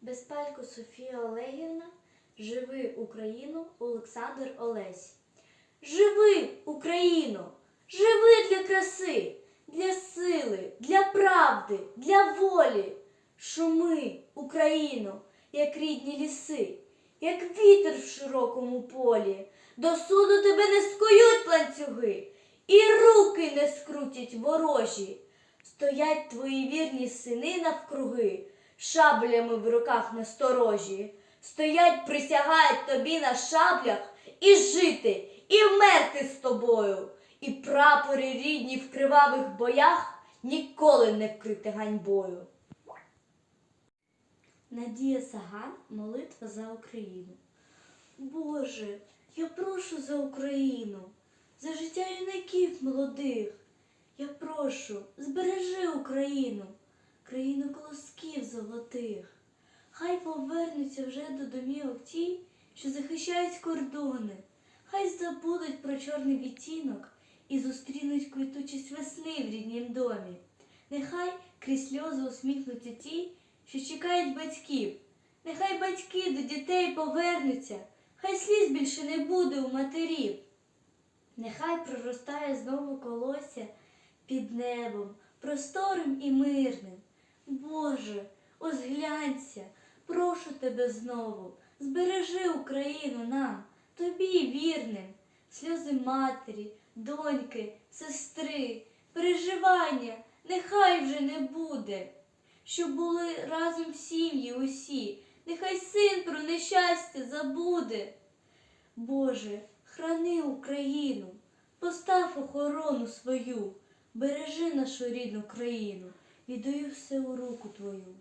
Безпалько Софія Олегівна, Живи Україну Олександр Олесь. Живи, Україно! Живи для краси, для сили, для правди, для волі. Шуми, Україно, як рідні ліси, як вітер в широкому полі. До суду тебе не скують ланцюги, і руки не скрутять ворожі. Стоять твої вірні сини навкруги, шаблями в руках насторожі. Стоять, присягають тобі на шаблях і жити, і вмерти з тобою. І прапори рідні в кривавих боях ніколи не вкрити ганьбою. Надія Саган, молитва за Україну. Боже, я прошу за Україну, за життя юнаків молодих. Я прошу, збережи Україну, країну колосків. Хай повернуться вже до домівок ті, що захищають кордони. Хай забудуть про чорний відтінок і зустрінуть квітучість весни в ріднім домі. Нехай крізь сльози усміхнуться ті, що чекають батьків. Нехай батьки до дітей повернуться, хай сліз більше не буде у матерів. Нехай проростає знову колосся під небом, просторим і мирним. Боже, ось глянься, прошу тебе знову, збережи Україну нам, тобі вірним, сльози матері, доньки, сестри, переживання нехай вже не буде, щоб були разом сім'ї усі, нехай син про нещастя забуде. Боже, храни Україну, постав охорону свою, бережи нашу рідну країну, віддаю все у руку Твою.